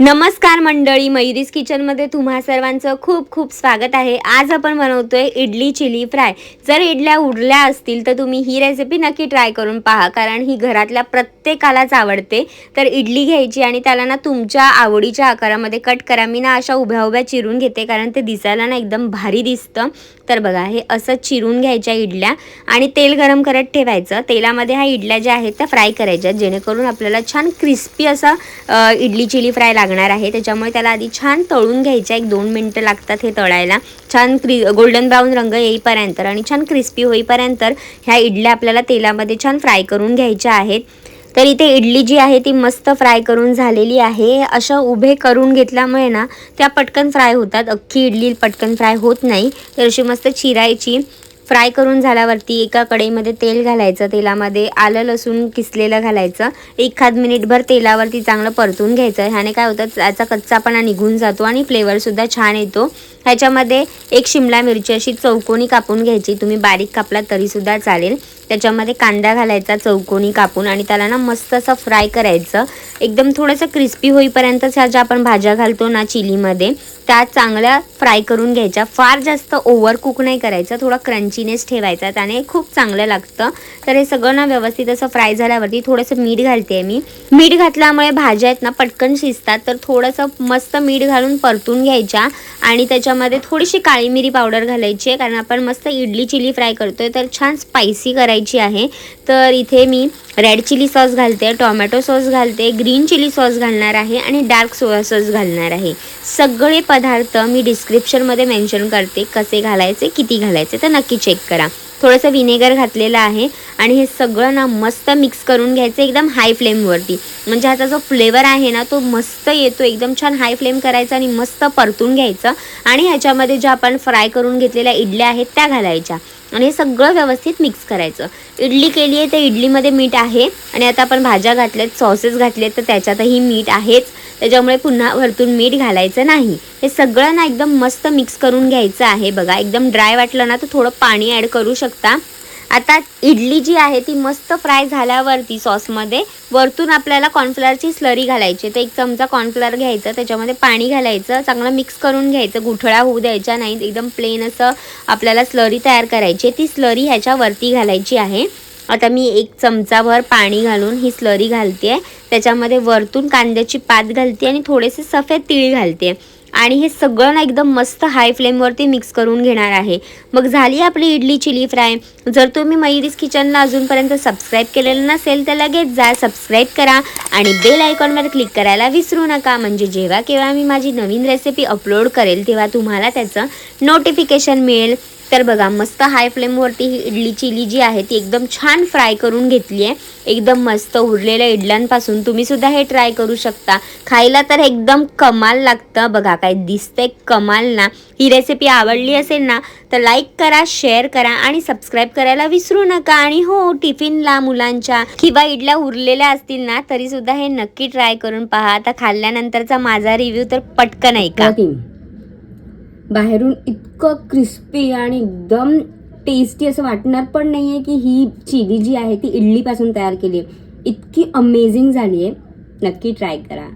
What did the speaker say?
नमस्कार मंडळी मयुरीज किचनमध्ये तुम्हा सर्वांचं खूप खूप स्वागत आहे. आज आपण बनवतोय इडली चिली फ्राय. जर इडल्या उरल्या असतील तर तुम्ही ही रेसिपी नक्की ट्राय करून पहा कारण ही घरातल्या प्रत्येकालाच आवडते. तर इडली घ्यायची आणि त्याला ना तुमच्या आवडीच्या आकारामध्ये कट करा. मी ना अशा उभ्या उभ्या चिरून घेते कारण ते दिसायला ना एकदम भारी दिसतं. तर बघा हे असं चिरून घ्यायच्या इडल्या आणि तेल गरम करत ठेवायचं. तेलामध्ये ह्या इडल्या ज्या आहेत त्या फ्राय करायच्या जेणेकरून आपल्याला छान क्रिस्पी असा इडली चिली फ्राय लागणार आहे. त्याच्यामुळे त्याला आधी छान तळून घ्यायच्या. एक दोन मिनटं लागतात हे तळायला. छान क्रि गोल्डन ब्राऊन रंग येईपर्यंत आणि छान क्रिस्पी होईपर्यंत ह्या इडल्या आपल्याला तेलामध्ये छान फ्राय करून घ्यायच्या आहेत. तर इथे इडली जी आहे ती मस्त फ्राय करून झालेली आहे. अशा उभे करून घेतल्यामुळे ना त्या पटकन फ्राय होतात. अख्खी इडली पटकन फ्राय होत नाही. तर अशी मस्त चिरायची फ्राय करून झाल्यावरती एका कढईमध्ये तेल घालायचं तेलामध्ये आलं लसूण किसलेलं घालायचं. एखाद मिनिटभर तेलावरती चांगलं परतून घ्यायचं. ह्याने काय होतं त्याचा कच्चापणा निघून जातो आणि फ्लेवरसुद्धा छान येतो. ह्याच्यामध्ये एक शिमला मिरची अशी चौकोनी कापून घ्यायची. तुम्ही बारीक कापला तरीसुद्धा चालेल. त्याच्यामध्ये कांदा घालायचा चौकोनी कापून आणि त्याला ना मस्त असं फ्राय करायचं. एकदम थोडंसं क्रिस्पी होईपर्यंतच ह्या ज्या आपण भाज्या घालतो ना चिलीमध्ये त्या चांगल्या फ्राय करून घ्यायच्या. फार जास्त ओव्हर कुक नाही करायचं थोडा क्रंचीनेस ठेवायचा त्याने खूप चांगलं लागतं. तर हे सगळं ना व्यवस्थित असं फ्राय झाल्यावरती थोडंसं मीठ घालते मी. मीठ घातल्यामुळे भाज्या आहेत ना पटकन शिजतात तर थोडंसं मस्त मीठ घालून परतून घ्यायच्या आणि त्याच्यामध्ये थोडीशी काळी मिरी पावडर घालायची आहे कारण आपण मस्त इडली चिली फ्राय करतोय तर छान स्पायसी करायची आहे. तर इथे मी रेड चिली सॉस घालते टोमॅटो सॉस घालते ग्रीन चिली सॉस घालणार आहे आणि डार्क सोया सॉस घालणार आहे. सगळे पदार्थ मी डिस्क्रिप्शनमध्ये मेन्शन करते कसे घालायचे किती घालायचे तर नक्की चेक करा. थोडंसं विनेगर घातलेलं आहे आणि हे सगळं ना मस्त मिक्स करून घ्यायचं एकदम हाय फ्लेमवरती म्हणजे ह्याचा जो फ्लेवर आहे ना तो मस्त येतो एकदम छान हाय फ्लेम करायचा आणि मस्त परतून घ्यायचं. आणि ह्याच्यामध्ये ज्या आपण फ्राय करून घेतलेल्या इडल्या आहेत त्या घालायच्या. आणि हे सगळं व्यवस्थित मिक्स करायचं. इडली केली आहे तर इडलीमध्ये मीठ आहे आणि आता आपण भाज्या घातल्यात सॉसेस घातलेत तर त्याच्यातही मीठ आहेच. त्याच्यामुळे पुन्हा वरतून मीठ घालायचं नाही. हे सगळं ना एकदम मस्त मिक्स करून घ्यायचं आहे बघा. एकदम ड्राय वाटलं ना तर थोडं पाणी ॲड करू शकता. आता इडली जी आहे ती मस्त फ्राय झाल्यावरती सॉसमध्ये वरतून आपल्याला कॉर्नफ्लॉवरची स्लरी घालायची तर एक चमचा कॉर्नफ्लॉवर घ्यायचं त्याच्यामध्ये पाणी घालायचं चांगलं मिक्स करून घ्यायचं. गुठळा होऊ द्यायच्या नाही एकदम प्लेन असं आपल्याला स्लरी तयार करायची आहे. ती स्लरी ह्याच्यावरती घालायची आहे. आता मी एक चमचाभर पाणी घालून ही स्लरी घालते त्याच्यामध्ये वरतून कांद्याची पात घालते आणि थोडेसे सफेद तीळ घालते आणि हे सगळं ना एकदम मस्त हाय फ्लेमवरती मिक्स करून घेणार आहे. मग झाली आपली इडली चिली फ्राय. जर तुम्ही मयुरीज किचनला अजूनपर्यंत सबस्क्राईब केलेलं नसेल तर लगेच जा सबस्क्राईब करा आणि बेल आयकॉनवर क्लिक करायला विसरू नका. म्हणजे जेव्हा केव्हा मी माझी नवीन रेसिपी अपलोड करेल तेव्हा तुम्हाला त्याचं नोटिफिकेशन मिळेल. तर बघा मस्त हाय फ्लेमवरती ही इडली चिली जी आहे ती एकदम छान फ्राय करून घेतली आहे. एकदम मस्त उरलेल्या इडल्यांपासून तुम्ही सुद्धा हे ट्राय करू शकता. खायला तर एकदम कमाल लागतं. बघा काय दिसतंय कमाल ना. ही रेसिपी आवडली असेल ना तर लाईक करा शेअर करा आणि सबस्क्राईब करायला विसरू नका. आणि हो टिफिनला मुलांच्या किंवा इडल्या उरलेल्या असतील ना तरीसुद्धा हे नक्की ट्राय करून पहा. आता खाल्ल्यानंतरचा माझा रिव्ह्यू तर पटकन ऐका. बाहेरून इतकं क्रिस्पी आणि एकदम टेस्टी असं वाटणार पण नाही आहे की ही चिली जी आहे ती इडलीपासून तयार केली आहे. इतकी अमेझिंग झाली आहे नक्की ट्राय करा.